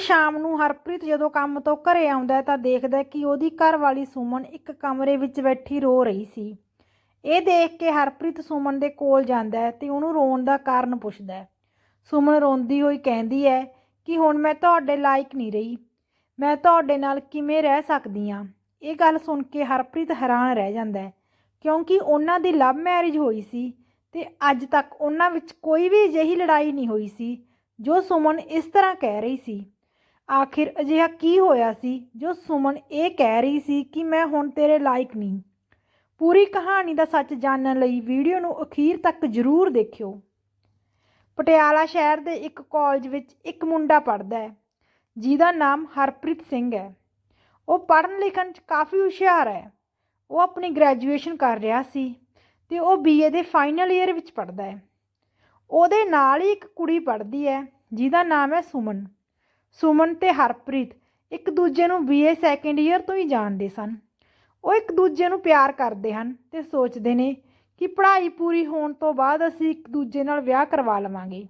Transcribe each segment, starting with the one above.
ਸ਼ਾਮ ਨੂੰ ਹਰਪ੍ਰੀਤ ਜਦੋਂ ਕੰਮ ਤੋਂ ਘਰੇ ਆਉਂਦਾ ਤਾਂ ਦੇਖਦਾ ਕਿ ਉਹਦੀ ਘਰਵਾਲੀ ਸੁਮਨ ਇੱਕ ਕਮਰੇ ਵਿੱਚ ਬੈਠੀ ਰੋ ਰਹੀ ਸੀ। ਇਹ ਦੇਖ ਕੇ ਹਰਪ੍ਰੀਤ ਸੁਮਨ ਦੇ ਕੋਲ ਜਾਂਦਾ ਹੈ ਤੇ ਉਹਨੂੰ ਰੋਣ ਦਾ ਕਾਰਨ ਪੁੱਛਦਾ ਹੈ। ਸੁਮਨ ਰੋਂਦੀ ਹੋਈ ਕਹਿੰਦੀ ਹੈ ਕਿ ਹੁਣ ਮੈਂ ਤੁਹਾਡੇ ਲਾਇਕ ਨਹੀਂ ਰਹੀ। ਮੈਂ ਤੁਹਾਡੇ ਨਾਲ ਕਿਵੇਂ ਰਹਿ ਸਕਦੀ ਹਾਂ? ਇਹ ਗੱਲ ਸੁਣ ਕੇ ਹਰਪ੍ਰੀਤ ਹੈਰਾਨ ਰਹਿ ਜਾਂਦਾ ਹੈ। ਕਿਉਂਕਿ ਉਹਨਾਂ ਦੀ ਲਵ ਮੈਰਿਜ ਹੋਈ ਸੀ ਤੇ ਅੱਜ ਤੱਕ ਉਹਨਾਂ ਵਿੱਚ ਕੋਈ ਵੀ ਅਜਿਹੀ ਲੜਾਈ ਨਹੀਂ ਹੋਈ ਸੀ ਜੋ ਸੁਮਨ ਇਸ ਤਰ੍ਹਾਂ ਕਹਿ ਰਹੀ ਸੀ। ਆਖਿਰ ਅਜਿਹਾ ਕੀ ਹੋਇਆ ਸੀ ਜੋ ਸੁਮਨ ਇਹ ਕਹਿ ਰਹੀ ਸੀ ਕਿ ਮੈਂ ਹੁਣ ਤੇਰੇ ਲਾਇਕ ਨਹੀਂ? ਪੂਰੀ ਕਹਾਣੀ ਦਾ ਸੱਚ ਜਾਣਨ ਲਈ ਵੀਡੀਓ ਨੂੰ ਅਖੀਰ ਤੱਕ ਜ਼ਰੂਰ ਦੇਖਿਓ। ਪਟਿਆਲਾ ਸ਼ਹਿਰ ਦੇ ਇੱਕ ਕਾਲਜ ਵਿੱਚ ਇੱਕ ਮੁੰਡਾ ਪੜ੍ਹਦਾ ਹੈ, ਜਿਹਦਾ ਨਾਮ ਹਰਪ੍ਰੀਤ ਸਿੰਘ ਹੈ। ਉਹ ਪੜ੍ਹਨ ਲਿਖਣ 'ਚ ਕਾਫੀ ਹੁਸ਼ਿਆਰ ਹੈ। ਉਹ ਆਪਣੀ ਗ੍ਰੈਜੂਏਸ਼ਨ ਕਰ ਰਿਹਾ ਸੀ ਤੇ ਉਹ ਬੀਏ ਦੇ ਫਾਈਨਲ ਈਅਰ ਵਿੱਚ ਪੜ੍ਹਦਾ ਹੈ। ਉਹਦੇ ਨਾਲ ਹੀ ਇੱਕ ਕੁੜੀ ਪੜ੍ਹਦੀ ਹੈ, ਜਿਹਦਾ ਨਾਮ ਹੈ ਸੁਮਨ। ਸੁਮਨ ਤੇ ਹਰਪ੍ਰੀਤ ਇੱਕ ਦੂਜੇ ਨੂੰ ਬੀਏ ਸੈਕੰਡ ਈਅਰ ਤੋਂ ਹੀ ਜਾਣਦੇ ਸਨ। ਉਹ ਇੱਕ ਦੂਜੇ ਨੂੰ ਪਿਆਰ ਕਰਦੇ ਹਨ ਤੇ ਸੋਚਦੇ ਨੇ ਕਿ ਪੜ੍ਹਾਈ ਪੂਰੀ ਹੋਣ ਤੋਂ ਬਾਅਦ ਅਸੀਂ ਇੱਕ ਦੂਜੇ ਨਾਲ ਵਿਆਹ ਕਰਵਾ ਲਵਾਂਗੇ।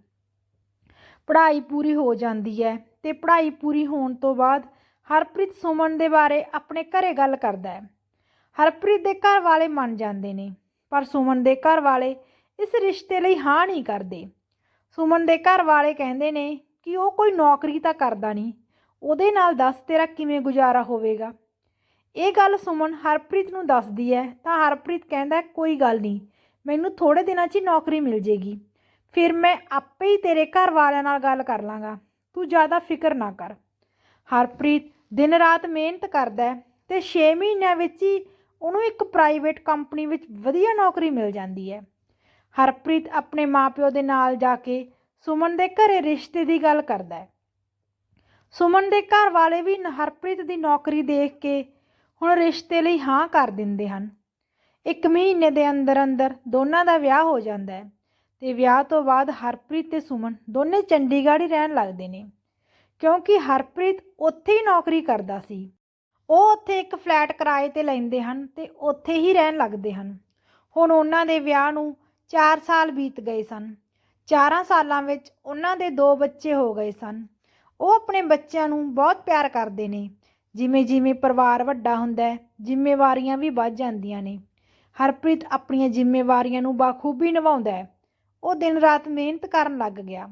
ਪੜ੍ਹਾਈ ਪੂਰੀ ਹੋ ਜਾਂਦੀ ਹੈ ਤੇ ਪੜ੍ਹਾਈ ਪੂਰੀ ਹੋਣ ਤੋਂ ਬਾਅਦ ਹਰਪ੍ਰੀਤ ਸੁਮਨ ਦੇ ਬਾਰੇ ਆਪਣੇ ਘਰੇ ਗੱਲ ਕਰਦਾ ਹੈ। ਹਰਪ੍ਰੀਤ ਦੇ ਘਰ ਵਾਲੇ ਮੰਨ ਜਾਂਦੇ ਨੇ, ਪਰ ਸੁਮਨ ਦੇ ਘਰ ਵਾਲੇ ਇਸ ਰਿਸ਼ਤੇ ਲਈ ਹਾਂ ਨਹੀਂ ਕਰਦੇ। ਸੁਮਨ ਦੇ ਘਰ ਵਾਲੇ ਕਹਿੰਦੇ ਨੇ ਕਿ ਉਹ ਕੋਈ ਨੌਕਰੀ ਤਾਂ ਕਰਦਾ ਨਹੀਂ। ਉਹਦੇ ਨਾਲ ਦੱਸ ਤੇਰਾ ਕਿਵੇਂ ਗੁਜ਼ਾਰਾ ਹੋਵੇਗਾ? ਇਹ ਗੱਲ ਸੁਮਨ ਹਰਪ੍ਰੀਤ ਨੂੰ ਦੱਸਦੀ ਹੈ ਤਾਂ ਹਰਪ੍ਰੀਤ ਕਹਿੰਦਾ, ਕੋਈ ਗੱਲ ਨਹੀਂ, ਮੈਨੂੰ ਥੋੜੇ ਦਿਨਾਂ 'ਚ ਹੀ ਨੌਕਰੀ ਮਿਲ ਜੇਗੀ। ਫਿਰ ਮੈਂ ਆਪੇ ਹੀ ਤੇਰੇ ਘਰ ਵਾਲਿਆਂ ਨਾਲ ਗੱਲ ਕਰ ਲਾਂਗਾ। ਤੂੰ ਜ਼ਿਆਦਾ ਫਿਕਰ ਨਾ ਕਰ। ਹਰਪ੍ਰੀਤ ਦਿਨ ਰਾਤ ਮਿਹਨਤ ਕਰਦਾ ਹੈ ਤੇ 6 ਮਹੀਨਿਆਂ ਵਿੱਚ ਹੀ ਉਹਨੂੰ ਇੱਕ ਪ੍ਰਾਈਵੇਟ ਕੰਪਨੀ ਵਿੱਚ ਵਧੀਆ ਨੌਕਰੀ ਮਿਲ ਜਾਂਦੀ ਹੈ ਹਰਪ੍ਰੀਤ ਆਪਣੇ ਮਾਪਿਓ ਦੇ ਨਾਲ ਜਾ ਕੇ ਸੁਮਨ ਦੇ ਘਰੇ ਰਿਸ਼ਤੇ ਦੀ ਗੱਲ ਕਰਦਾ ਹੈ। ਸੁਮਨ ਦੇ ਘਰ ਵਾਲੇ ਵੀ ਹਰਪ੍ਰੀਤ ਦੀ ਨੌਕਰੀ ਦੇਖ ਕੇ ਹੁਣ ਰਿਸ਼ਤੇ ਲਈ ਹਾਂ ਕਰ ਦਿੰਦੇ ਹਨ। ਇੱਕ ਮਹੀਨੇ ਦੇ ਅੰਦਰ ਅੰਦਰ ਦੋਨਾਂ ਦਾ ਵਿਆਹ ਹੋ ਜਾਂਦਾ ਹੈ ਤੇ ਵਿਆਹ ਤੋਂ ਬਾਅਦ ਹਰਪ੍ਰੀਤ ਤੇ ਸੁਮਨ ਦੋਨੇ ਚੰਡੀਗੜ੍ਹ ਹੀ ਰਹਿਣ ਲੱਗਦੇ ਨੇ। ਕਿਉਂਕਿ ਹਰਪ੍ਰੀਤ ਉੱਥੇ ਹੀ ਨੌਕਰੀ ਕਰਦਾ ਸੀ। ਉਹ ਉੱਥੇ ਇੱਕ ਫਲੈਟ ਕਿਰਾਏ ਤੇ ਲੈਂਦੇ ਹਨ ਤੇ ਉੱਥੇ ਹੀ ਰਹਿਣ ਲੱਗਦੇ ਹਨ। ਹੁਣ ਉਹਨਾਂ ਦੇ ਵਿਆਹ ਨੂੰ 4 ਸਾਲ ਬੀਤ ਗਏ ਸਨ। 4 ਸਾਲਾਂ ਵਿੱਚ ਉਹਨਾਂ ਦੇ ਦੋ ਬੱਚੇ ਹੋ ਗਏ ਸਨ। ਉਹ ਆਪਣੇ ਬੱਚਿਆਂ ਨੂੰ ਬਹੁਤ ਪਿਆਰ ਕਰਦੇ ਨੇ। ਜਿਵੇਂ ਜਿਵੇਂ ਪਰਿਵਾਰ ਵੱਡਾ ਹੁੰਦਾ ਹੈ, ਜ਼ਿੰਮੇਵਾਰੀਆਂ ਵੀ ਵੱਧ ਜਾਂਦੀਆਂ ਨੇ। ਹਰਪ੍ਰੀਤ ਆਪਣੀਆਂ ਜ਼ਿੰਮੇਵਾਰੀਆਂ ਨੂੰ ਬਾਖੂਬੀ ਨਿਭਾਉਂਦਾ ਹੈ। ਉਹ ਦਿਨ ਰਾਤ ਮਿਹਨਤ ਕਰਨ ਲੱਗ ਗਿਆ।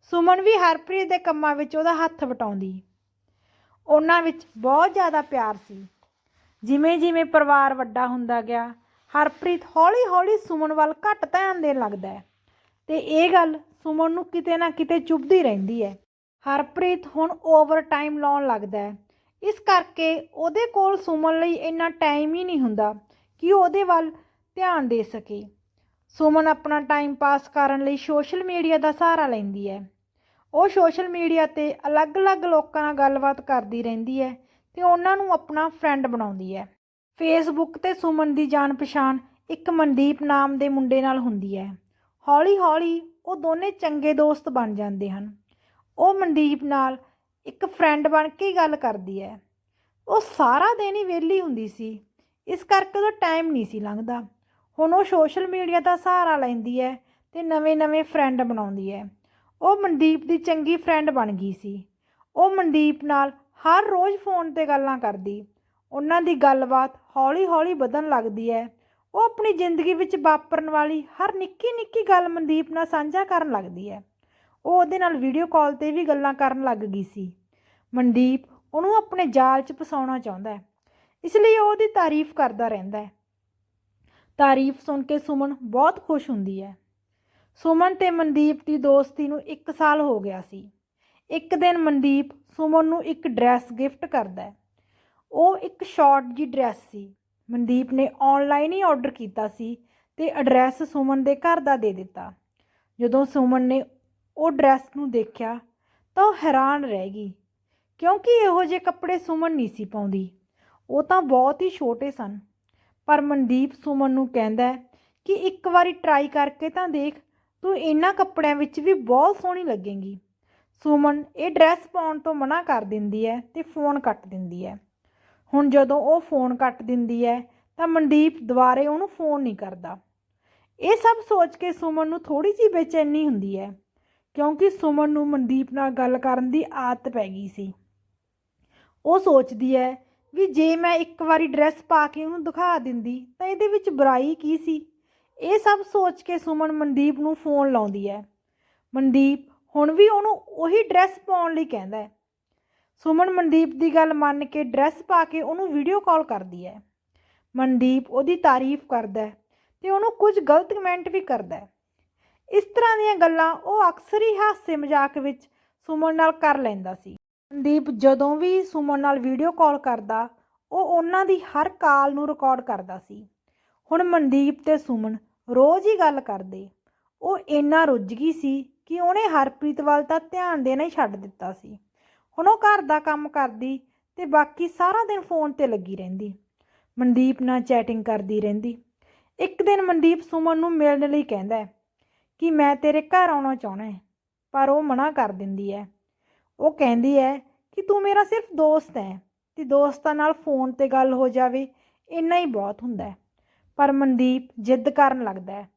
ਸੁਮਨ ਵੀ ਹਰਪ੍ਰੀਤ ਦੇ ਕੰਮਾਂ ਵਿੱਚ ਉਹਦਾ ਹੱਥ ਵਟਾਉਂਦੀ। ਉਹਨਾਂ ਵਿੱਚ ਬਹੁਤ ਜ਼ਿਆਦਾ ਪਿਆਰ ਸੀ। ਜਿਵੇਂ ਜਿਵੇਂ ਪਰਿਵਾਰ ਵੱਡਾ ਹੁੰਦਾ ਗਿਆ, ਹਰਪ੍ਰੀਤ ਹੌਲੀ-ਹੌਲੀ ਸੁਮਨ ਵੱਲ ਘੱਟ ਧਿਆਨ ਦੇਣ ਲੱਗਦਾ ਹੈ। ਤੇ ਇਹ ਗੱਲ ਸੁਮਨ ਨੂੰ ਕਿਤੇ ਨਾ ਕਿਤੇ ਚੁੱਭਦੀ ਰਹਿੰਦੀ ਹੈ। ਹਰਪ੍ਰੀਤ ਹੁਣ ਓਵਰ ਟਾਈਮ ਲਾਉਣ ਲੱਗਦਾ ਹੈ। ਇਸ ਕਰਕੇ ਉਹਦੇ ਕੋਲ ਸੁਮਨ ਲਈ ਇੰਨਾ ਟਾਈਮ ਹੀ ਨਹੀਂ ਹੁੰਦਾ ਕਿ ਉਹਦੇ ਵੱਲ ਧਿਆਨ ਦੇ ਸਕੇ। ਸੁਮਨ ਆਪਣਾ ਟਾਈਮ ਪਾਸ ਕਰਨ ਲਈ ਸੋਸ਼ਲ ਮੀਡੀਆ ਦਾ ਸਹਾਰਾ ਲੈਂਦੀ ਹੈ। ਉਹ ਸੋਸ਼ਲ ਮੀਡੀਆ ਤੇ ਅਲੱਗ-ਅਲੱਗ ਲੋਕਾਂ ਨਾਲ ਗੱਲਬਾਤ ਕਰਦੀ ਰਹਿੰਦੀ ਹੈ ਤੇ ਉਹਨਾਂ ਨੂੰ ਆਪਣਾ ਫਰੈਂਡ ਬਣਾਉਂਦੀ ਹੈ। ਫੇਸਬੁੱਕ ਤੇ ਸੁਮਨ ਦੀ ਜਾਣ ਪਛਾਣ ਇੱਕ ਮਨਦੀਪ ਨਾਮ ਦੇ ਮੁੰਡੇ ਨਾਲ ਹੁੰਦੀ ਹੈ। ਹੌਲੀ-ਹੌਲੀ ਉਹ ਦੋਨੇ ਚੰਗੇ ਦੋਸਤ ਬਣ ਜਾਂਦੇ ਹਨ। ਉਹ ਮਨਦੀਪ ਨਾਲ ਇੱਕ ਫਰੈਂਡ ਬਣ ਕੇ ਹੀ ਗੱਲ ਕਰਦੀ ਹੈ। ਉਹ ਸਾਰਾ ਦਿਨ ਹੀ ਵਿਹਲੀ ਹੁੰਦੀ ਸੀ। ਇਸ ਕਰਕੇ ਉਹਦਾ ਟਾਈਮ ਨਹੀਂ ਸੀ ਲੰਘਦਾ। ਹੁਣ ਉਹ ਸੋਸ਼ਲ ਮੀਡੀਆ ਦਾ ਸਹਾਰਾ ਲੈਂਦੀ ਹੈ ਤੇ ਨਵੇਂ-ਨਵੇਂ ਫਰੈਂਡ ਬਣਾਉਂਦੀ ਹੈ। ਉਹ ਮਨਦੀਪ ਦੀ ਚੰਗੀ ਫਰੈਂਡ ਬਣ ਗਈ ਸੀ। ਉਹ ਮਨਦੀਪ ਨਾਲ ਹਰ ਰੋਜ਼ ਫੋਨ ਤੇ ਗੱਲਾਂ ਕਰਦੀ। ਉਹਨਾਂ ਦੀ ਗੱਲਬਾਤ ਹੌਲੀ-ਹੌਲੀ ਵਧਣ ਲੱਗਦੀ ਹੈ। ਉਹ ਆਪਣੀ ਜ਼ਿੰਦਗੀ ਵਿੱਚ ਵਾਪਰਨ ਵਾਲੀ ਹਰ ਨਿੱਕੀ-ਨਿੱਕੀ ਗੱਲ ਮਨਦੀਪ ਨਾਲ ਸਾਂਝਾ ਕਰਨ ਲੱਗਦੀ ਹੈ। ਉਹ ਉਹਦੇ ਨਾਲ ਵੀਡੀਓ ਕਾਲ ਤੇ ਵੀ ਗੱਲਾਂ ਕਰਨ ਲੱਗ ਗਈ ਸੀ। ਮਨਦੀਪ ਉਹਨੂੰ ਆਪਣੇ ਜਾਲ 'ਚ ਫਸਾਉਣਾ ਚਾਹੁੰਦਾ ਹੈ। ਇਸ ਲਈ ਉਹ ਉਹਦੀ ਤਾਰੀਫ ਕਰਦਾ ਰਹਿੰਦਾ ਹੈ। ਤਾਰੀਫ ਸੁਣ ਕੇ ਸੁਮਨ ਬਹੁਤ ਖੁਸ਼ ਹੁੰਦੀ ਹੈ। ਸੁਮਨ ਤੇ ਮਨਦੀਪ ਦੀ ਦੋਸਤੀ ਨੂੰ 1 ਸਾਲ ਹੋ ਗਿਆ ਸੀ। ਇੱਕ ਦਿਨ ਮਨਦੀਪ ਸੁਮਨ ਨੂੰ ਇੱਕ ਡਰੈਸ ਗਿਫਟ ਕਰਦਾ ਹੈ। ਉਹ ਇੱਕ ਸ਼ਾਰਟ ਜੀ ਡਰੈਸ ਸੀ। ਮਨਦੀਪ ਨੇ ਆਨਲਾਈਨ ਹੀ ਆਰਡਰ ਕੀਤਾ ਸੀ ਤੇ ਐਡਰੈਸ ਸੁਮਨ ਦੇ ਘਰ ਦਾ ਦੇ ਦਿੱਤਾ। ਜਦੋਂ ਸੁਮਨ ਨੇ ਉਹ ਡਰੈਸ ਨੂੰ ਦੇਖਿਆ ਤਾਂ ਉਹ ਹੈਰਾਨ ਰਹਿ ਗਈ, ਕਿਉਂਕਿ ਇਹੋ ਜਿਹੇ ਕੱਪੜੇ ਸੁਮਨ ਨਹੀਂ ਸੀ ਪਾਉਂਦੀ। ਉਹ ਤਾਂ ਬਹੁਤ ਹੀ ਛੋਟੇ ਸਨ, ਪਰ ਮਨਦੀਪ ਸੁਮਨ ਨੂੰ ਕਹਿੰਦਾ ਕਿ ਇੱਕ ਵਾਰੀ ਟਰਾਈ ਕਰਕੇ ਤਾਂ ਦੇਖ, ਤੂੰ ਇਹਨਾਂ ਕੱਪੜਿਆਂ ਵਿੱਚ ਵੀ ਬਹੁਤ ਸੋਹਣੀ ਲੱਗੇਂਗੀ। ਸੁਮਨ ਇਹ ਡਰੈਸ ਪਾਉਣ ਤੋਂ ਮਨਾ ਕਰ ਦਿੰਦੀ ਹੈ ਤੇ ਫੋਨ ਕੱਟ ਦਿੰਦੀ ਹੈ। ਹੁਣ ਜਦੋਂ ਉਹ ਫੋਨ ਕੱਟ ਦਿੰਦੀ ਹੈ, ਤਾਂ ਮਨਦੀਪ ਦੁਬਾਰੇ ਉਹਨੂੰ ਫੋਨ ਨਹੀਂ ਕਰਦਾ। ਇਹ ਸਭ ਸੋਚ ਕੇ ਸੁਮਨ ਨੂੰ ਥੋੜੀ ਜਿਹੀ ਬੇਚੈਨੀ ਹੁੰਦੀ ਹੈ, ਕਿਉਂਕਿ ਸੁਮਨ ਨੂੰ ਮਨਦੀਪ ਨਾਲ ਗੱਲ ਕਰਨ ਦੀ ਆਦਤ ਪੈ ਗਈ ਸੀ। ਉਹ ਸੋਚਦੀ ਹੈ ਵੀ ਜੇ ਮੈਂ ਇੱਕ ਵਾਰੀ ਡਰੈਸ ਪਾ ਕੇ ਉਹਨੂੰ ਦਿਖਾ ਦਿੰਦੀ, ਤਾਂ ਇਹਦੇ ਵਿੱਚ ਬੁਰਾਈ ਕੀ ਸੀ? ਇਹ ਸਭ ਸੋਚ ਕੇ ਸੁਮਨ ਮਨਦੀਪ ਨੂੰ ਫੋਨ ਲਾਉਂਦੀ ਹੈ। ਮਨਦੀਪ ਹੁਣ ਵੀ ਉਹਨੂੰ ਉਹੀ ਡਰੈਸ ਪਾਉਣ ਲਈ ਕਹਿੰਦਾ ਹੈ। ਸੁਮਨ ਮਨਦੀਪ ਦੀ ਗੱਲ ਮੰਨ ਕੇ ਡਰੈਸ ਪਾ ਕੇ ਉਹਨੂੰ ਵੀਡੀਓ ਕਾਲ ਕਰਦੀ ਹੈ। ਮਨਦੀਪ ਉਹਦੀ ਤਾਰੀਫ ਕਰਦਾ ਹੈ ਤੇ ਉਹਨੂੰ ਕੁਝ ਗਲਤ ਕਮੈਂਟ ਵੀ ਕਰਦਾ ਹੈ। ਇਸ ਤਰ੍ਹਾਂ ਦੀਆਂ ਗੱਲਾਂ ਉਹ ਅਕਸਰ ਹੀ ਹਾਸੇ ਮਜ਼ਾਕ ਵਿੱਚ ਸੁਮਨ ਨਾਲ ਕਰ ਲੈਂਦਾ ਸੀ। ਮਨਦੀਪ ਜਦੋਂ ਵੀ ਸੁਮਨ ਨਾਲ ਵੀਡੀਓ ਕਾਲ ਕਰਦਾ, ਉਹ ਉਹਨਾਂ ਦੀ ਹਰ ਕਾਲ ਨੂੰ ਰਿਕਾਰਡ ਕਰਦਾ ਸੀ। ਹੁਣ ਮਨਦੀਪ ਤੇ ਸੁਮਨ ਰੋਜ਼ ਹੀ ਗੱਲ ਕਰਦੇ। ਉਹ ਇੰਨਾ ਰੁੱਝ ਗਈ ਸੀ ਕਿ ਉਹਨੇ ਹਰਪ੍ਰੀਤ ਵੱਲ ਤਾਂ ਧਿਆਨ ਦੇਣਾ ਹੀ ਛੱਡ ਦਿੱਤਾ ਸੀ। ਹੁਣ ਉਹ ਘਰ ਦਾ ਕੰਮ ਕਰਦੀ ਤੇ ਬਾਕੀ ਸਾਰਾ ਦਿਨ ਫੋਨ ਤੇ ਲੱਗੀ ਰਹਿੰਦੀ। ਮਨਦੀਪ ਨਾਲ ਚੈਟਿੰਗ ਕਰਦੀ ਰਹਿੰਦੀ। ਇੱਕ ਦਿਨ ਮਨਦੀਪ ਸੁਮਨ ਨੂੰ ਮਿਲਣ ਲਈ ਕਹਿੰਦਾ ਹੈ ਕਿ ਮੈਂ ਤੇਰੇ ਘਰ ਆਉਣਾ ਚਾਹਣਾ ਹੈ, ਪਰ ਉਹ ਮਨਾ ਕਰ ਦਿੰਦੀ ਹੈ। ਉਹ ਕਹਿੰਦੀ ਹੈ ਕਿ ਤੂੰ ਮੇਰਾ ਸਿਰਫ ਦੋਸਤ ਹੈ ਤੇ ਦੋਸਤਾਂ ਨਾਲ ਫੋਨ ਤੇ ਗੱਲ ਹੋ ਜਾਵੇ, ਇੰਨਾ ਹੀ ਬਹੁਤ ਹੁੰਦਾ ਹੈ। ਪਰ ਮਨਦੀਪ ਜਿੱਦ ਕਰਨ ਲੱਗਦਾ ਹੈ।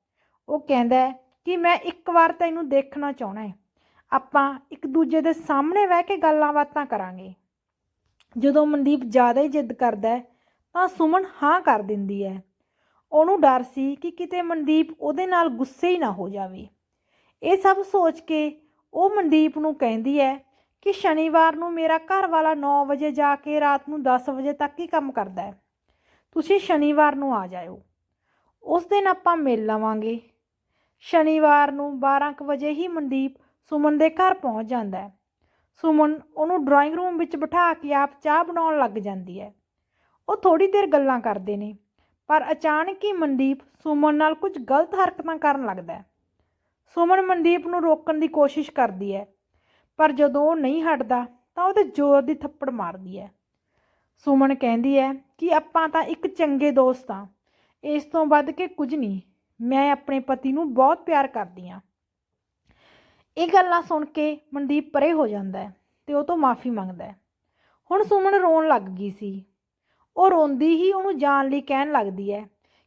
ਉਹ ਕਹਿੰਦਾ ਹੈ ਕਿ ਮੈਂ ਇੱਕ ਵਾਰ ਤੈਨੂੰ ਦੇਖਣਾ ਚਾਹਣਾ ਹੈ। ਆਪਾਂ ਇੱਕ ਦੂਜੇ ਦੇ ਸਾਹਮਣੇ ਬਹਿ ਕੇ ਗੱਲਾਂ ਬਾਤਾਂ ਕਰਾਂਗੇ। ਜਦੋਂ ਮਨਦੀਪ ਜ਼ਿਆਦਾ ਹੀ ਜਿੱਦ ਕਰਦਾ ਤਾਂ ਸੁਮਨ ਹਾਂ ਕਰ ਦਿੰਦੀ ਹੈ। ਉਹਨੂੰ ਡਰ ਸੀ ਕਿ ਕਿਤੇ ਮਨਦੀਪ ਉਹਦੇ ਨਾਲ ਗੁੱਸੇ ਹੀ ਨਾ ਹੋ ਜਾਵੇ। ਇਹ ਸਭ ਸੋਚ ਕੇ ਉਹ ਮਨਦੀਪ ਨੂੰ ਕਹਿੰਦੀ ਹੈ ਕਿ ਸ਼ਨੀਵਾਰ ਨੂੰ ਮੇਰਾ ਘਰ ਵਾਲਾ 9 ਵਜੇ ਜਾ ਕੇ ਰਾਤ ਨੂੰ 10 ਵਜੇ ਤੱਕ ਹੀ ਕੰਮ ਕਰਦਾ ਹੈ। ਤੁਸੀਂ ਸ਼ਨੀਵਾਰ ਨੂੰ ਆ ਜਾਇਓ। ਉਸ ਦਿਨ ਆਪਾਂ ਮਿਲ ਲਵਾਂਗੇ। ਸ਼ਨੀਵਾਰ ਨੂੰ 12 ਕੁ ਵਜੇ ਹੀ ਮਨਦੀਪ ਸੁਮਨ ਦੇ ਘਰ ਪਹੁੰਚ ਜਾਂਦਾ ਹੈ। ਸੁਮਨ ਉਹਨੂੰ ਡਰਾਇੰਗ ਰੂਮ ਵਿੱਚ ਬਿਠਾ ਕੇ ਆਪ ਚਾਹ ਬਣਾਉਣ ਲੱਗ ਜਾਂਦੀ ਹੈ। ਉਹ ਥੋੜੀ ਦੇਰ ਗੱਲਾਂ ਕਰਦੇ ਨੇ, ਪਰ ਅਚਾਨਕ ਹੀ ਮਨਦੀਪ ਸੁਮਨ ਨਾਲ ਕੁਝ ਗਲਤ ਹਰਕਤਾਂ ਕਰਨ ਲੱਗਦਾ ਹੈ। ਸੁਮਨ ਮਨਦੀਪ ਨੂੰ ਰੋਕਣ ਦੀ ਕੋਸ਼ਿਸ਼ ਕਰਦੀ ਹੈ, ਪਰ ਜਦੋਂ ਉਹ ਨਹੀਂ ਹਟਦਾ ਤਾਂ ਉਹਦੇ ਜ਼ੋਰ ਦੀ ਥੱਪੜ ਮਾਰਦੀ ਹੈ। ਸੁਮਨ ਕਹਿੰਦੀ ਹੈ ਕਿ ਆਪਾਂ ਤਾਂ ਇੱਕ ਚੰਗੇ ਦੋਸਤ ਹਾਂ, ਇਸ ਤੋਂ ਵੱਧ ਕੇ ਕੁਝ ਨਹੀਂ। ਮੈਂ ਆਪਣੇ ਪਤੀ ਨੂੰ ਬਹੁਤ ਪਿਆਰ ਕਰਦੀ ਹਾਂ। ਇਹ ਗੱਲਾਂ ਸੁਣ ਕੇ ਮਨਦੀਪ ਪਰੇ ਹੋ ਜਾਂਦਾ ਹੈ ਤੇ ਉਹ ਤੋਂ ਮਾਫੀ ਮੰਗਦਾ ਹੈ। ਹੁਣ ਸੁਮਨ ਰੋਣ ਲੱਗ ਗਈ ਸੀ। ਉਹ ਰੋਂਦੀ ਹੀ ਉਹਨੂੰ ਜਾਣ ਲਈ ਕਹਿਣ ਲੱਗਦੀ ਹੈ।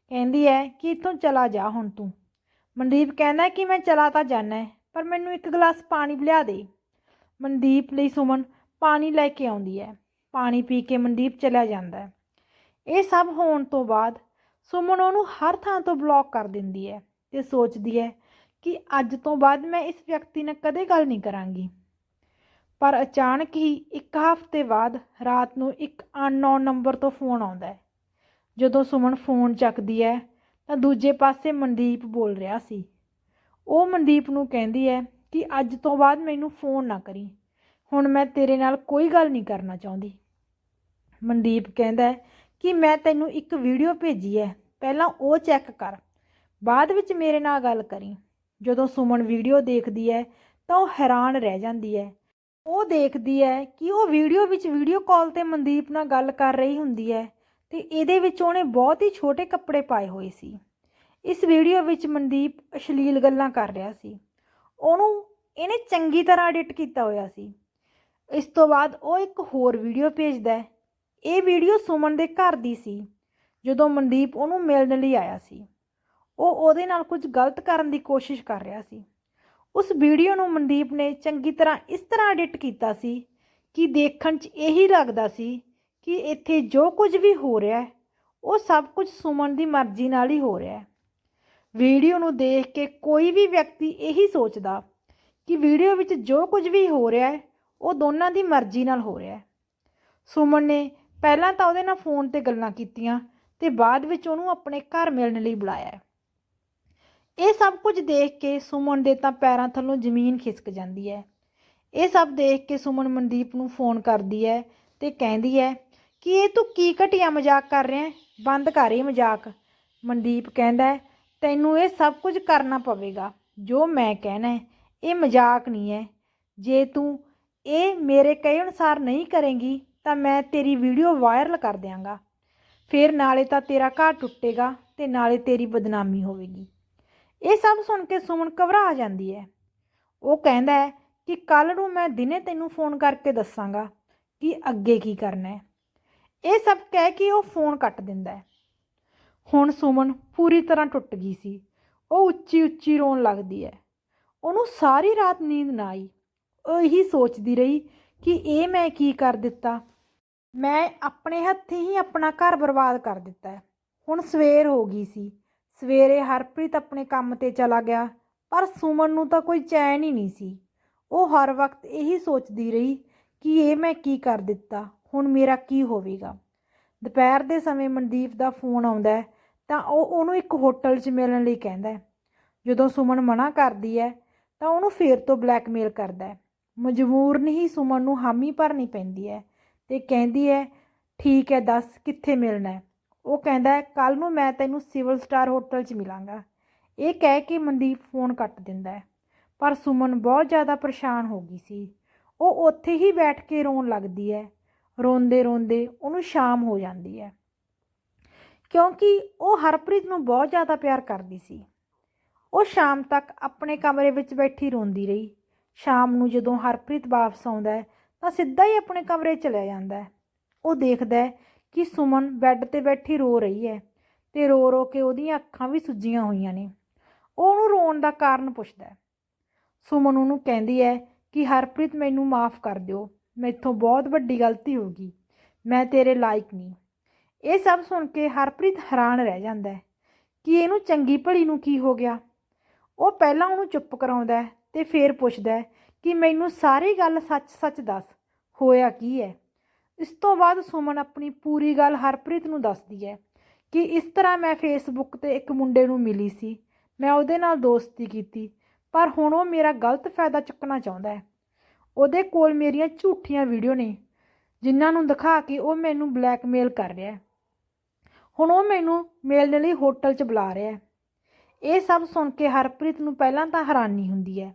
ਕਹਿੰਦੀ ਹੈ ਕਿ ਇੱਥੋਂ ਚਲਾ ਜਾ ਹੁਣ ਤੂੰ। ਮਨਦੀਪ ਕਹਿੰਦਾ ਕਿ ਮੈਂ ਚਲਾ ਤਾਂ ਜਾਣਾ ਪਰ ਮੈਨੂੰ ਇੱਕ ਗਲਾਸ ਪਾਣੀ ਲਿਆ ਦੇ। ਮਨਦੀਪ ਲਈ ਸੁਮਨ ਪਾਣੀ ਲੈ ਕੇ ਆਉਂਦੀ ਹੈ। ਪਾਣੀ ਪੀ ਕੇ ਮਨਦੀਪ ਚਲਾ ਜਾਂਦਾ ਹੈ। ਇਹ ਸਭ ਹੋਣ ਤੋਂ ਬਾਅਦ ਸੁਮਨ ਉਹਨੂੰ ਹਰ ਥਾਂ ਤੋਂ ਬਲੌਕ ਕਰ ਦਿੰਦੀ ਹੈ ਤੇ ਸੋਚਦੀ ਹੈ ਕਿ ਅੱਜ ਤੋਂ ਬਾਅਦ ਮੈਂ ਇਸ ਵਿਅਕਤੀ ਨਾਲ ਕਦੇ ਗੱਲ ਨਹੀਂ ਕਰਾਂਗੀ। ਪਰ ਅਚਾਨਕ ਹੀ ਇੱਕ ਹਫ਼ਤੇ ਬਾਅਦ ਰਾਤ ਨੂੰ ਇੱਕ ਅਨਨੋਨ ਨੰਬਰ ਤੋਂ ਫੋਨ ਆਉਂਦਾ ਹੈ। ਜਦੋਂ ਸੁਮਨ ਫੋਨ ਚੱਕਦੀ ਹੈ, ਤਾਂ ਦੂਜੇ ਪਾਸੇ ਮਨਦੀਪ ਬੋਲ ਰਿਹਾ ਸੀ। ਉਹ ਮਨਦੀਪ ਨੂੰ ਕਹਿੰਦੀ ਹੈ ਕਿ ਅੱਜ ਤੋਂ ਬਾਅਦ ਮੈਨੂੰ ਫੋਨ ਨਾ ਕਰੀ। ਹੁਣ ਮੈਂ ਤੇਰੇ ਨਾਲ ਕੋਈ ਗੱਲ ਨਹੀਂ ਕਰਨਾ ਚਾਹੁੰਦੀ। ਮਨਦੀਪ ਕਹਿੰਦਾ ਕਿ ਮੈਂ ਤੈਨੂੰ ਇੱਕ ਵੀਡੀਓ ਭੇਜੀ ਹੈ। ਪਹਿਲਾਂ ਉਹ ਚੈੱਕ ਕਰ। ਬਾਅਦ ਵਿੱਚ ਮੇਰੇ ਨਾਲ ਗੱਲ ਕਰੀ। ਜਦੋਂ ਸੁਮਨ ਵੀਡੀਓ ਦੇਖਦੀ ਹੈ, ਤਾਂ ਉਹ ਹੈਰਾਨ ਰਹਿ ਜਾਂਦੀ ਹੈ। ਉਹ ਦੇਖਦੀ ਹੈ ਕਿ ਉਹ ਵੀਡੀਓ ਵਿੱਚ ਵੀਡੀਓ ਕਾਲ ਤੇ ਮਨਦੀਪ ਨਾਲ ਗੱਲ ਕਰ ਰਹੀ ਹੁੰਦੀ ਹੈ ਤੇ ਇਹਦੇ ਵਿੱਚ ਉਹਨੇ ਬਹੁਤ ਹੀ ਛੋਟੇ ਕੱਪੜੇ ਪਾਏ ਹੋਏ ਸੀ। ਇਸ ਵੀਡੀਓ ਵਿੱਚ ਮਨਦੀਪ ਅਸ਼ਲੀਲ ਗੱਲਾਂ ਕਰ ਰਿਹਾ ਸੀ। ਉਹਨੂੰ ਇਹਨੇ ਚੰਗੀ ਤਰ੍ਹਾਂ ਐਡਿਟ ਕੀਤਾ ਹੋਇਆ ਸੀ। ਇਸ ਤੋਂ ਬਾਅਦ ਉਹ ਇੱਕ ਹੋਰ ਵੀਡੀਓ ਭੇਜਦਾ ਹੈ। ਇਹ ਵੀਡੀਓ ਸੁਮਨ ਦੇ ਘਰ ਦੀ ਸੀ, ਜਦੋਂ ਮਨਦੀਪ ਉਹਨੂੰ ਮਿਲਣ ਲਈ ਆਇਆ ਸੀ। ਉਹ ਉਹਦੇ ਨਾਲ ਕੁਝ ਗਲਤ ਕਰਨ ਦੀ ਕੋਸ਼ਿਸ਼ ਕਰ ਰਿਹਾ ਸੀ। ਉਸ ਵੀਡੀਓ ਨੂੰ ਮਨਦੀਪ ਨੇ ਚੰਗੀ ਤਰ੍ਹਾਂ ਇਸ ਤਰ੍ਹਾਂ ਐਡਿਟ ਕੀਤਾ ਸੀ ਕਿ ਦੇਖਣ 'ਚ ਇਹੀ ਲੱਗਦਾ ਸੀ ਕਿ ਇੱਥੇ ਜੋ ਕੁਝ ਵੀ ਹੋ ਰਿਹਾ ਹੈ ਉਹ ਸਭ ਕੁਝ ਸੁਮਨ ਦੀ ਮਰਜ਼ੀ ਨਾਲ ਹੀ ਹੋ ਰਿਹਾ ਹੈ। ਵੀਡੀਓ ਨੂੰ ਦੇਖ ਕੇ ਕੋਈ ਵੀ ਵਿਅਕਤੀ ਇਹੀ ਸੋਚਦਾ ਕਿ ਵੀਡੀਓ ਵਿੱਚ ਜੋ ਕੁਝ ਵੀ ਹੋ ਰਿਹਾ ਹੈ, ਉਹ ਦੋਨਾਂ ਦੀ ਮਰਜ਼ੀ ਨਾਲ ਹੋ ਰਿਹਾ ਹੈ। ਸੁਮਨ ਨੇ ਪਹਿਲਾਂ ਤਾਂ ਉਹਦੇ ਨਾਲ ਫੋਨ ਤੇ ਗੱਲਾਂ ਕੀਤੀਆਂ ਤੇ ਬਾਅਦ ਵਿੱਚ ਉਹਨੂੰ ਆਪਣੇ ਘਰ ਮਿਲਣ ਲਈ ਬੁਲਾਇਆ ਇਹ ਸਭ ਕੁਝ ਦੇਖ ਕੇ ਸੁਮਨ ਦੇ ਤਾਂ ਪੈਰਾਂ ਥੱਲੋਂ ਜ਼ਮੀਨ ਖਿਸਕ ਜਾਂਦੀ ਹੈ। ਇਹ ਸਭ ਦੇਖ ਕੇ ਸੁਮਨ ਮਨਦੀਪ ਨੂੰ ਫੋਨ ਕਰਦੀ ਹੈ ਤੇ ਕਹਿੰਦੀ ਹੈ, ਕਿ ਇਹ ਤੂੰ ਕੀ ਘਟੀਆ ਮਜ਼ਾਕ ਕਰ ਰਿਹਾ ਹੈ? ਬੰਦ ਕਰ ਇਹ ਮਜ਼ਾਕ। ਮਨਦੀਪ ਕਹਿੰਦਾ ਤੈਨੂੰ ਇਹ ਸਭ ਕੁਝ ਕਰਨਾ ਪਵੇਗਾ। ਜੋ ਮੈਂ ਕਹਿਣਾ ਹੈ, ਇਹ ਮਜ਼ਾਕ ਨਹੀਂ ਹੈ। ਜੇ ਤੂੰ ਇਹ ਮੇਰੇ ਕਹੇ ਅਨੁਸਾਰ ਨਹੀਂ ਕਰੇਂਗੀ, ਤਾਂ ਮੈਂ ਤੇਰੀ ਵੀਡੀਓ ਵਾਇਰਲ ਕਰ ਦਿਆਂਗਾ। ਫਿਰ ਨਾਲੇ ਤਾਂ ਤੇਰਾ ਘਰ ਟੁੱਟੇਗਾ ਤੇ ਨਾਲੇ ਤੇਰੀ ਬਦਨਾਮੀ ਹੋਵੇਗੀ। ਇਹ ਸਭ ਸੁਣ ਕੇ ਸੁਮਨ ਘਬਰਾ ਜਾਂਦੀ ਹੈ। ਉਹ ਕਹਿੰਦਾ ਹੈ ਕਿ ਕੱਲ ਨੂੰ ਮੈਂ ਦਿਨੇ ਤੈਨੂੰ ਫੋਨ ਕਰਕੇ ਦੱਸਾਂਗਾ ਕਿ ਅੱਗੇ ਕੀ ਕਰਨਾ ਹੈ। ਇਹ ਸਭ ਕਹਿ ਕੇ ਉਹ ਫੋਨ ਕੱਟ ਦਿੰਦਾ ਹੈ। ਹੁਣ ਸੁਮਨ ਪੂਰੀ ਤਰ੍ਹਾਂ ਟੁੱਟ ਗਈ ਸੀ। ਉਹ ਉੱਚੀ ਉੱਚੀ ਰੋਣ ਲੱਗਦੀ ਹੈ। ਉਹਨੂੰ ਸਾਰੀ ਰਾਤ ਨੀਂਦ ਨਾ ਆਈ। ਉਹ ਇਹੀ ਸੋਚਦੀ ਰਹੀ ਕਿ ਇਹ ਮੈਂ ਕੀ ਕਰ ਦਿੱਤਾ। ਮੈਂ ਆਪਣੇ ਹੱਥੀਂ ਹੀ ਆਪਣਾ ਘਰ ਬਰਬਾਦ ਕਰ ਦਿੱਤਾ ਹੁਣ ਸਵੇਰ ਹੋ ਗਈ ਸੀ। ਸਵੇਰੇ ਹਰਪ੍ਰੀਤ ਆਪਣੇ ਕੰਮ ਤੇ ਚਲਾ ਗਿਆ, ਪਰ ਸੁਮਨ ਨੂੰ ਤਾਂ ਕੋਈ ਚੈਨ ਹੀ ਨਹੀਂ ਸੀ। ਉਹ ਹਰ ਵਕਤ ਇਹੀ ਸੋਚਦੀ ਰਹੀ ਕਿ ਇਹ ਮੈਂ ਕੀ ਕਰ ਦਿੱਤਾ, ਹੁਣ ਮੇਰਾ ਕੀ ਹੋਵੇਗਾ। ਦੁਪਹਿਰ ਦੇ ਸਮੇਂ ਮਨਦੀਪ ਦਾ ਫੋਨ ਆਉਂਦਾ ਤਾਂ ਉਹ ਉਹਨੂੰ ਇੱਕ ਹੋਟਲ 'ਚ ਮਿਲਣ ਲਈ ਕਹਿੰਦਾ ਜਦੋਂ ਸੁਮਨ ਮਨਾ ਕਰਦੀ ਹੈ, ਤਾਂ ਉਹਨੂੰ ਫੇਰ ਤੋਂ ਬਲੈਕਮੇਲ ਕਰਦਾ ਹੈ। ਮਜਬੂਰ ਨਹੀਂ, ਸੁਮਨ ਨੂੰ ਹਾਮੀ ਭਰਨੀ ਪੈਂਦੀ ਹੈ ਤੇ ਕਹਿੰਦੀ ਹੈ, ਠੀਕ ਹੈ, ਦੱਸ ਕਿੱਥੇ ਮਿਲਣਾ ਹੈ? ਉਹ ਕਹਿੰਦਾ ਹੈ ਕੱਲ ਨੂੰ ਮੈਂ ਤੈਨੂੰ ਸਿਵਲ ਸਟਾਰ ਹੋਟਲ 'ਚ ਮਿਲਾਂਗਾ। ਇਹ ਕਹਿ ਕੇ ਮਨਦੀਪ ਫੋਨ ਕੱਟ ਦਿੰਦਾ ਹੈ। ਪਰ ਸੁਮਨ ਬਹੁਤ ਜ਼ਿਆਦਾ ਪਰੇਸ਼ਾਨ ਹੋ ਗਈ ਸੀ। ਉਹ ਉੱਥੇ ਹੀ ਬੈਠ ਕੇ ਰੋਣ ਲੱਗਦੀ ਹੈ। ਰੋਂਦੇ ਰੋਂਦੇ ਉਹਨੂੰ ਸ਼ਾਮ ਹੋ ਜਾਂਦੀ ਹੈ। ਕਿਉਂਕਿ ਉਹ ਹਰਪ੍ਰੀਤ ਨੂੰ ਬਹੁਤ ਜ਼ਿਆਦਾ ਪਿਆਰ ਕਰਦੀ ਸੀ। ਉਹ ਸ਼ਾਮ ਤੱਕ ਆਪਣੇ ਕਮਰੇ ਵਿੱਚ ਬੈਠੀ ਰੋਂਦੀ ਰਹੀ। ਸ਼ਾਮ ਨੂੰ ਜਦੋਂ ਹਰਪ੍ਰੀਤ ਵਾਪਸ ਆਉਂਦਾ ਹੈ, ਤਾਂ ਸਿੱਧਾ ਹੀ ਆਪਣੇ ਕਮਰੇ ਚਲਿਆ ਜਾਂਦਾ ਹੈ। ਉਹ ਦੇਖਦਾ ਹੈ ਕਿ ਸੁਮਨ ਬੈੱਡ ਤੇ ਬੈਠੀ ਰੋ ਰਹੀ ਹੈ ਤੇ ਰੋ ਰੋ ਕੇ ਉਹਦੀਆਂ ਅੱਖਾਂ ਵੀ ਸੁੱਜੀਆਂ ਹੋਈਆਂ ਨੇ। ਉਹ ਉਹਨੂੰ ਰੋਣ ਦਾ ਕਾਰਨ ਪੁੱਛਦਾ ਸੁਮਨ ਉਹਨੂੰ ਕਹਿੰਦੀ ਹੈ ਕਿ ਹਰਪ੍ਰੀਤ ਮੈਨੂੰ ਮਾਫ ਕਰ ਦਿਓ, ਮੈਥੋਂ ਬਹੁਤ ਵੱਡੀ ਗਲਤੀ ਹੋ ਗਈ, ਮੈਂ ਤੇਰੇ ਲਾਇਕ ਨਹੀਂ। ਇਹ ਸਭ ਸੁਣ ਕੇ ਹਰਪ੍ਰੀਤ ਹੈਰਾਨ ਰਹਿ ਜਾਂਦਾ ਹੈ ਕਿ ਇਹਨੂੰ ਚੰਗੀ ਭਲੀ ਨੂੰ ਕੀ ਹੋ ਗਿਆ। ਉਹ ਪਹਿਲਾਂ ਉਹਨੂੰ ਚੁੱਪ ਕਰਾਉਂਦਾ ਹੈ ਤੇ ਫੇਰ ਪੁੱਛਦਾ ਕਿ ਮੈਨੂੰ ਸਾਰੀ ਗੱਲ ਸੱਚ-ਸੱਚ ਦੱਸ, ਹੋਇਆ ਕੀ ਹੈ? ਇਸ ਤੋਂ ਬਾਅਦ ਸੁਮਨ ਆਪਣੀ ਪੂਰੀ ਗੱਲ ਹਰਪ੍ਰੀਤ ਨੂੰ ਦੱਸਦੀ ਹੈ ਕਿ ਇਸ ਤਰ੍ਹਾਂ ਮੈਂ ਫੇਸਬੁੱਕ ਤੇ ਇੱਕ ਮੁੰਡੇ ਨੂੰ ਮਿਲੀ ਸੀ। ਮੈਂ ਉਹਦੇ ਨਾਲ ਦੋਸਤੀ ਕੀਤੀ, ਪਰ ਹੁਣ ਉਹ ਮੇਰਾ ਗਲਤ ਫਾਇਦਾ ਚੁੱਕਣਾ ਚਾਹੁੰਦਾ ਹੈ। ਉਹਦੇ ਕੋਲ ਮੇਰੀਆਂ ਝੂਠੀਆਂ ਵੀਡੀਓ ਨੇ, ਜਿਨ੍ਹਾਂ ਨੂੰ ਦਿਖਾ ਕੇ ਉਹ ਮੈਨੂੰ ਬਲੈਕਮੇਲ ਕਰ ਰਿਹਾ ਹੈ। ਹੁਣ ਉਹ ਮੈਨੂੰ ਮਿਲਣ ਲਈ ਹੋਟਲ 'ਚ ਬੁਲਾ ਰਿਹਾ ਹੈ। ਇਹ ਸਭ ਸੁਣ ਕੇ ਹਰਪ੍ਰੀਤ ਨੂੰ ਪਹਿਲਾਂ ਤਾਂ ਹੈਰਾਨੀ ਹੁੰਦੀ ਹੈ,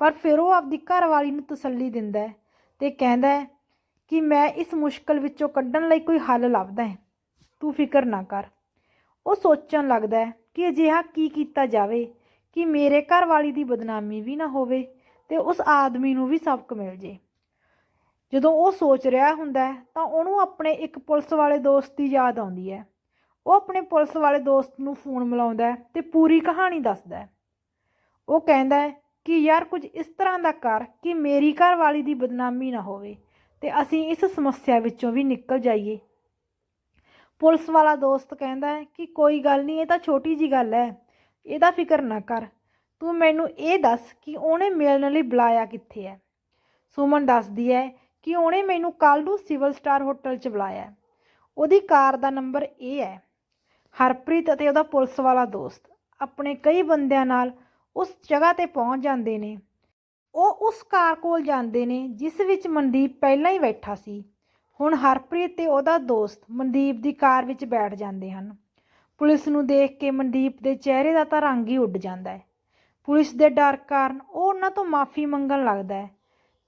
ਪਰ ਫਿਰ ਉਹ ਆਪਦੀ ਘਰਵਾਲੀ ਨੂੰ ਤਸੱਲੀ ਦਿੰਦਾ ਹੈ ਤੇ ਕਹਿੰਦਾ ਹੈ ਕਿ ਮੈਂ ਇਸ ਮੁਸ਼ਕਲ ਵਿੱਚੋਂ ਕੱਢਣ ਲਈ ਕੋਈ ਹੱਲ ਲੱਭਦਾ ਹੈ। ਤੂੰ ਫਿਕਰ ਨਾ ਕਰ। ਉਹ ਸੋਚਣ ਲੱਗਦਾ ਹੈ ਕਿ ਅਜਿਹਾ ਕੀ ਕੀਤਾ ਜਾਵੇ ਕਿ ਮੇਰੇ ਘਰਵਾਲੀ ਦੀ ਬਦਨਾਮੀ ਵੀ ਨਾ ਹੋਵੇ ਤੇ ਉਸ ਆਦਮੀ ਨੂੰ ਵੀ ਸਬਕ ਮਿਲ ਜੇ। ਜਦੋਂ ਉਹ ਸੋਚ ਰਿਹਾ ਹੁੰਦਾ ਤਾਂ ਉਹਨੂੰ ਆਪਣੇ ਇੱਕ ਪੁਲਿਸ ਵਾਲੇ ਦੋਸਤ ਦੀ ਯਾਦ ਆਉਂਦੀ ਹੈ। ਉਹ ਆਪਣੇ ਪੁਲਿਸ ਵਾਲੇ ਦੋਸਤ ਨੂੰ ਫੋਨ ਮਿਲਾਉਂਦਾ ਹੈ ਤੇ ਪੂਰੀ ਕਹਾਣੀ ਦੱਸਦਾ ਉਹ ਕਹਿੰਦਾ ਕਿ ਯਾਰ ਕੁਝ ਇਸ ਤਰ੍ਹਾਂ ਦਾ ਕਰ ਕਿ ਮੇਰੀ ਘਰਵਾਲੀ ਦੀ ਬਦਨਾਮੀ ਨਾ ਹੋਵੇ। ਤੇ ਅਸੀਂ ਇਸ ਸਮੱਸਿਆ ਵਿੱਚੋਂ ਵੀ ਨਿਕਲ ਜਾਈਏ। ਪੁਲਿਸ ਵਾਲਾ ਦੋਸਤ ਕਹਿੰਦਾ ਹੈ ਕਿ ਕੋਈ ਗੱਲ ਨਹੀਂ, ਇਹ ਤਾਂ ਛੋਟੀ ਜੀ ਗੱਲ ਹੈ, ਇਹਦਾ ਫਿਕਰ ਨਾ ਕਰ। ਤੂੰ ਮੈਨੂੰ ਇਹ ਦੱਸ ਕਿ ਉਹਨੇ ਮਿਲਣ ਲਈ ਬੁਲਾਇਆ ਕਿੱਥੇ ਹੈ? ਸੁਮਨ ਦੱਸਦੀ ਹੈ ਕਿ ਉਹਨੇ ਮੈਨੂੰ ਕਾਲਡੂ ਸਿਵਲ ਸਟਾਰ ਹੋਟਲ 'ਚ ਬੁਲਾਇਆ ਉਹਦੀ ਕਾਰ ਦਾ ਨੰਬਰ ਇਹ ਹੈ। ਹਰਪ੍ਰੀਤ ਅਤੇ ਉਹਦਾ ਪੁਲਿਸ ਵਾਲਾ ਦੋਸਤ ਆਪਣੇ ਕਈ ਬੰਦਿਆਂ ਨਾਲ ਉਸ ਜਗ੍ਹਾ ਤੇ ਪਹੁੰਚ ਜਾਂਦੇ ਨੇ। ਉਹ ਉਸ ਕਾਰ ਕੋਲ ਜਾਂਦੇ ਨੇ, ਜਿਸ ਵਿੱਚ ਮਨਦੀਪ ਪਹਿਲਾਂ ਹੀ ਬੈਠਾ ਸੀ। ਹੁਣ ਹਰਪ੍ਰੀਤ ਤੇ ਉਹਦਾ ਦੋਸਤ ਮਨਦੀਪ ਦੀ ਕਾਰ ਵਿੱਚ ਬੈਠ ਜਾਂਦੇ ਹਨ। ਪੁਲਿਸ ਨੂੰ ਦੇਖ ਕੇ ਮਨਦੀਪ ਦੇ ਚਿਹਰੇ ਦਾ ਤਾਂ ਰੰਗ ਹੀ ਉੱਡ ਜਾਂਦਾ ਹੈ। ਪੁਲਿਸ ਦੇ ਡਰ ਕਾਰਨ ਉਹ ਉਹਨਾਂ ਤੋਂ ਮਾਫੀ ਮੰਗਣ ਲੱਗਦਾ ਹੈ।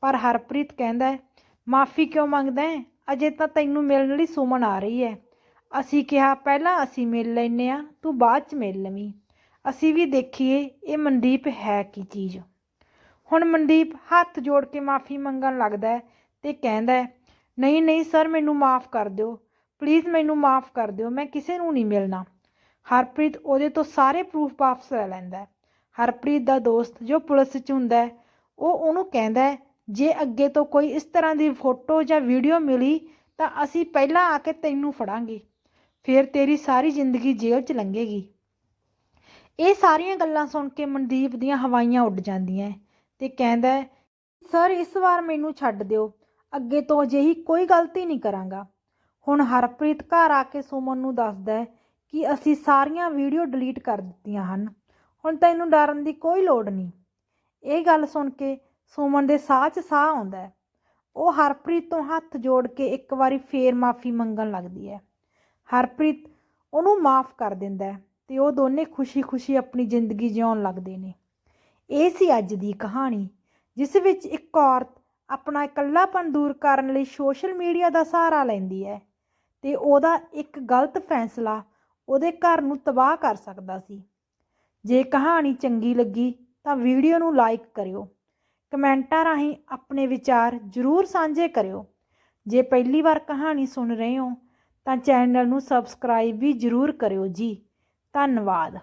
ਪਰ ਹਰਪ੍ਰੀਤ ਕਹਿੰਦਾ ਹੈ, ਮਾਫੀ ਕਿਉਂ ਮੰਗਦਾ ਹੈ? ਅਜੇ ਤਾਂ ਤੈਨੂੰ ਮਿਲਣ ਲਈ ਸੁਮਨ ਆ ਰਹੀ ਹੈ। ਅਸੀਂ ਕਿਹਾ, ਪਹਿਲਾਂ ਅਸੀਂ ਮਿਲ ਲੈਨੇ ਆ ਤੂੰ ਬਾਅਦ ਚ ਮਿਲ ਲਵੀਂ। ਅਸੀਂ ਵੀ ਦੇਖੀਏ, ਇਹ ਮਨਦੀਪ ਹੈ ਕੀ ਚੀਜ਼? ਹੁਣ ਮਨਦੀਪ ਹੱਥ ਜੋੜ ਕੇ ਮਾਫੀ ਮੰਗਣ ਲੱਗਦਾ ਹੈ ਤੇ ਕਹਿੰਦਾ ਹੈ, ਨਹੀਂ ਨਹੀਂ ਸਰ, ਮੈਨੂੰ ਮਾਫ ਕਰ ਦਿਓ। ਪਲੀਜ਼ ਮੈਨੂੰ ਮਾਫ ਕਰ ਦਿਓ, ਮੈਂ ਕਿਸੇ ਨੂੰ ਨਹੀਂ ਮਿਲਣਾ। ਹਰਪ੍ਰੀਤ ਉਹਦੇ ਤੋਂ ਸਾਰੇ ਪ੍ਰੂਫ ਵਾਪਸ ਲੈ ਲੈਂਦਾ ਹੈ। ਹਰਪ੍ਰੀਤ ਦਾ ਦੋਸਤ ਜੋ ਪੁਲਿਸ 'ਚ ਹੁੰਦਾ ਹੈ, ਉਹ ਉਹਨੂੰ ਕਹਿੰਦਾ ਹੈ, ਜੇ ਅੱਗੇ ਤੋਂ ਕੋਈ ਇਸ ਤਰ੍ਹਾਂ ਦੀ ਫੋਟੋ ਜਾਂ ਵੀਡੀਓ ਮਿਲੀ, ਤਾਂ ਅਸੀਂ ਪਹਿਲਾਂ ਆ ਕੇ ਤੈਨੂੰ ਫੜਾਂਗੇ। ਫਿਰ ਤੇਰੀ ਸਾਰੀ ਜ਼ਿੰਦਗੀ ਜੇਲ੍ਹ 'ਚ ਲੰਘੇਗੀ। ਇਹ ਸਾਰੀਆਂ ਗੱਲਾਂ ਸੁਣ ਕੇ ਮਨਦੀਪ ਦੀਆਂ ਹਵਾਈਆਂ ਉੱਡ ਜਾਂਦੀਆਂ ਤੇ ਕਹਿੰਦਾ ਹੈ, ਸਰ, ਇਸ ਵਾਰ ਮੈਨੂੰ ਛੱਡ ਦਿਓ। ਅੱਗੇ ਤੋਂ ਅਜਿਹੀ ਕੋਈ ਗਲਤੀ ਨਹੀਂ ਕਰਾਂਗਾ। ਹੁਣ ਹਰਪ੍ਰੀਤ ਘਰ ਆ ਕੇ ਸੁਮਨ ਨੂੰ ਦੱਸਦਾ ਹੈ ਕਿ ਅਸੀਂ ਸਾਰੀਆਂ ਵੀਡੀਓ ਡਿਲੀਟ ਕਰ ਦਿੱਤੀਆਂ ਹਨ। ਹੁਣ ਤੈਨੂੰ ਡਰਨ ਦੀ ਕੋਈ ਲੋੜ ਨਹੀਂ। ਇਹ ਗੱਲ ਸੁਣ ਕੇ ਸੁਮਨ ਦੇ ਸਾਹ 'ਚ ਸਾਹ ਆਉਂਦਾ ਹੈ। ਉਹ ਹਰਪ੍ਰੀਤ ਤੋਂ ਹੱਥ ਜੋੜ ਕੇ ਇੱਕ ਵਾਰੀ ਫੇਰ ਮਾਫੀ ਮੰਗਣ ਲੱਗਦੀ ਹੈ। ਹਰਪ੍ਰੀਤ ਉਹਨੂੰ ਮਾਫ ਕਰ ਦਿੰਦਾ ਹੈ ਤੇ ਉਹ ਦੋਨੇ ਖੁਸ਼ੀ-ਖੁਸ਼ੀ ਆਪਣੀ ਜ਼ਿੰਦਗੀ ਜਿਉਣ ਲੱਗਦੇ ਨੇ। ਇਹ ਸੀ ਅੱਜ ਦੀ ਕਹਾਣੀ, ਜਿਸ ਵਿੱਚ ਇੱਕ ਔਰਤ ਆਪਣਾ ਇਕੱਲਾਪਨ ਦੂਰ ਕਰਨ ਲਈ ਸੋਸ਼ਲ ਮੀਡੀਆ ਦਾ ਸਹਾਰਾ ਲੈਂਦੀ ਹੈ ਤੇ ਉਹਦਾ ਇੱਕ ਗਲਤ ਫੈਸਲਾ ਉਹਦੇ ਘਰ ਨੂੰ ਤਬਾਹ ਕਰ ਸਕਦਾ ਸੀ। ਜੇ ਕਹਾਣੀ ਚੰਗੀ ਲੱਗੀ ਤਾਂ ਵੀਡੀਓ ਨੂੰ ਲਾਈਕ ਕਰਿਓ, ਕਮੈਂਟਾਂ ਰਾਹੀਂ ਆਪਣੇ ਵਿਚਾਰ ਜ਼ਰੂਰ ਸਾਂਝੇ ਕਰਿਓ। ਜੇ ਪਹਿਲੀ ਵਾਰ ਕਹਾਣੀ ਸੁਣ ਰਹੇ ਹੋ ਤਾਂ ਚੈਨਲ ਨੂੰ ਸਬਸਕ੍ਰਾਈਬ ਵੀ ਜ਼ਰੂਰ ਕਰਿਓ ਜੀ। ਧੰਨਵਾਦ।